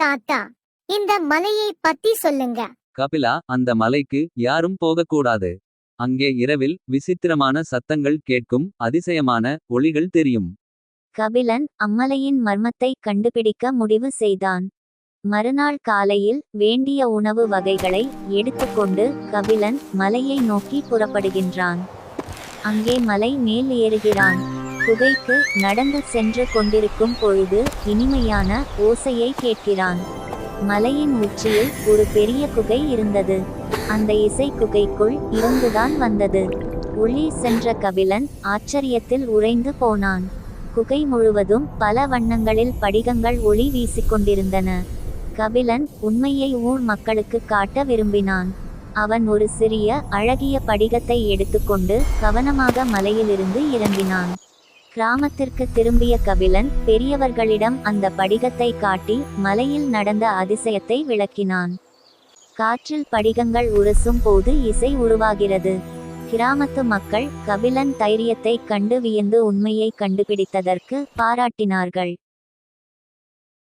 தாத்தா இந்த மலையை பத்தி சொல்லுங்க. கபிலா அந்த மலைக்கு யாரும் போகக்கூடாது. அங்கே இரவில் விசித்திரமான சத்தங்கள் கேட்கும் அதிசயமான ஒளிகள் தெரியும். கபிலன் அம்மலையின் மர்மத்தை கண்டுபிடிக்க முடிவு செய்தான். மறுநாள் காலையில் வேண்டிய உணவு வகைகளை எடுத்துக்கொண்டு கபிலன் மலையை நோக்கி புறப்படுகின்றான். அங்கே மலை மேல் ஏறுகிறான். குகைக்கு நடந்து சென்று கொண்டிருக்கும் பொழுது இனிமையான ஓசையை கேட்கிறான். மலையின் உச்சியில் ஒரு பெரிய குகை இருந்தது. அந்த இசை குகைக்குள் இருந்துதான் வந்தது. உள்ளே சென்ற கபிலன் ஆச்சரியத்தில் உறைந்து போனான். குகை முழுவதும் பல வண்ணங்களில் படிகங்கள் ஒளி வீசிக்கொண்டிருந்தன கபிலன் உண்மையை ஊர் மக்களுக்கு காட்ட விரும்பினான். அவன் ஒரு சிறிய அழகிய படிகத்தை எடுத்துக்கொண்டு கவனமாக மலையிலிருந்து இறங்கினான். கிராமத்திற்கு திரும்பிய கபிலன் பெரியவர்களிடம் அந்த படிகத்தை காட்டி மலையில் நடந்த அதிசயத்தை விளக்கினான். காற்றில் படிகங்கள் உரசும் போது இசை உருவாகிறது. கிராமத்து மக்கள் கபிலன் தைரியத்தை கண்டு வியந்து உண்மையை கண்டுபிடித்ததற்கு பாராட்டினார்கள்.